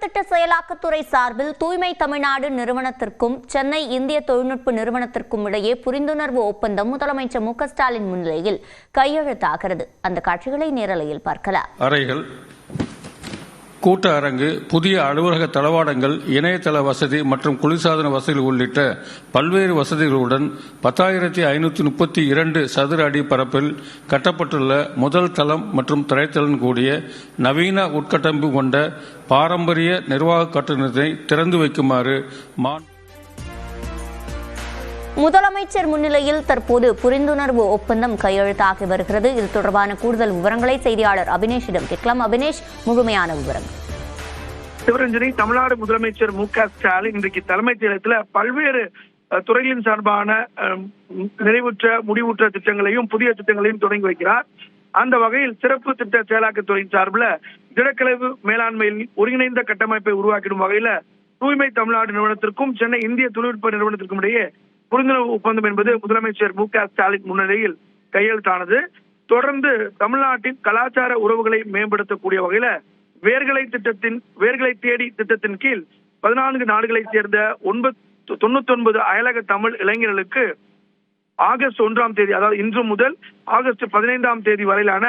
திட்ட செயலாக்கத்துறை சார்பில் தூய்மை தமிழ்நாடு நிறுவனத்திற்கும் சென்னை இந்திய தொழில்நுட்ப நிறுவனத்திற்கும் இடையே புரிந்துணர்வு ஒப்பந்தம் முதலமைச்சர் மு க ஸ்டாலின் முன்னிலையில் கையெழுத்தாகிறது. அந்த காட்சிகளை நேரலையில் பார்க்கலாம். அறைகள் கூட்ட அரங்கு புதிய அலுவலக தளவாடங்கள் இணையதள வசதி மற்றும் குளிர்சாதன வசதிகள் உள்ளிட்ட பல்வேறு வசதிகளுடன் பத்தாயிரத்தி ஐநூற்றி முப்பத்தி இரண்டு சதுர அடி பரப்பில் கட்டப்பட்டுள்ள முதல் தளம் மற்றும் திரைத்தளம் கூடிய நவீன உட்கட்டமைப்பு கொண்ட பாரம்பரிய நிர்வாக கட்டணத்தை திறந்து வைக்குமாறு மாநில முதலமைச்சர் முன்னிலையில் தற்போது புரிந்துணர்வு ஒப்பந்தம் கையெழுத்தாகி வருகிறது. இது தொடர்பான கூடுதல் விவரங்களை செய்தியாளர் அபினேஷிடம் கேட்கலாம். அபினேஷ் முழுமையான விவரங்கள் சிவரஞ்சனி தமிழ்நாடு முதலமைச்சர் மு க ஸ்டாலின் இன்றைக்கு தலைமைச் செயலகத்தில் பல்வேறு துறைகளின் சார்பான அஹ், நிறைவுற்ற முடிவுற்ற திட்டங்களையும் புதிய திட்டங்களையும் தொடங்கி வைக்கிறார். அந்த வகையில் சிறப்பு திட்ட செயலாக்கத்துறையின் சார்பில் திடக்கழிவு மேலாண்மையில் ஒருங்கிணைந்த கட்டமைப்பை உருவாக்கிடும் வகையில தூய்மை தமிழ்நாடு நிறுவனத்திற்கும் சென்னை இந்திய தொழில்நுட்ப நிறுவனத்திற்கும் இடையே புரிந்துணர்வு ஒப்பந்தம் என்பது முதலமைச்சர் மு க ஸ்டாலின் முன்னிலையில் கையெழுத்தானது. தொடர்ந்து தமிழ்நாட்டின் கலாச்சார உறவுகளை மேம்படுத்தக்கூடிய வகையில வேர்களை திட்டத்தின் வேர்களை தேடி திட்டத்தின் கீழ் பதினான்கு நாடுகளைச் சேர்ந்த ஒன்பது தொண்ணூத்தி ஒன்பது அயலக தமிழ் இளைஞர்களுக்கு ஆகஸ்ட் ஒன்றாம் தேதி அதாவது இன்று முதல் ஆகஸ்ட் பதினைந்தாம் தேதி வரையிலான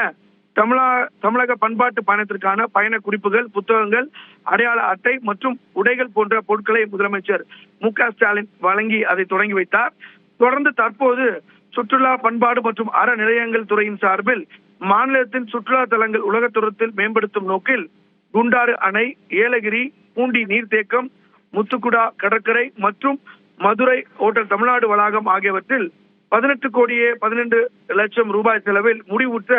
தமிழா தமிழக பண்பாட்டு பயணத்திற்கான பயண குறிப்புகள் புத்தகங்கள் அடையாள அட்டை மற்றும் உடைகள் போன்ற பொருட்களை முதலமைச்சர் மு க ஸ்டாலின் வழங்கி அதை தொடங்கி வைத்தார். தொடர்ந்து தற்போது சுற்றுலா பண்பாடு மற்றும் அற நிலையங்கள் துறையின் சார்பில் மாநிலத்தின் சுற்றுலா தலங்கள் உலகத்தரத்தில் மேம்படுத்தும் நோக்கில் குண்டாறு அணை ஏலகிரி பூண்டி நீர்த்தேக்கம் முத்துக்குடா கடற்கரை மற்றும் மதுரை ஓட்டல் தமிழ்நாடு வளாகம் ஆகியவற்றில் பதினெட்டு கோடியே பதினெண்டு லட்சம் ரூபாய் செலவில் முடிவுற்ற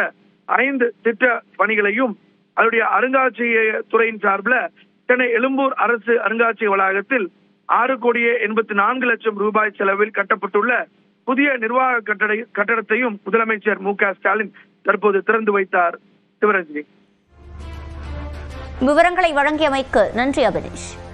ஐந்து திட்ட பணிகளையும் அதனுடைய அருங்காட்சியக துறையின் சார்பில் சென்னை எழும்பூர் அரசு அருங்காட்சியக வளாகத்தில் ஆறு கோடியே எண்பத்தி நான்கு லட்சம் ரூபாய் செலவில் கட்டப்பட்டுள்ள புதிய நிர்வாக கட்டட கட்டடத்தையும் முதலமைச்சர் மு க ஸ்டாலின் தற்போது திறந்து வைத்தார். சிவரஞ்சினி. விவரங்களை வழங்கியமைக்கு நன்றி அபினேஷ்.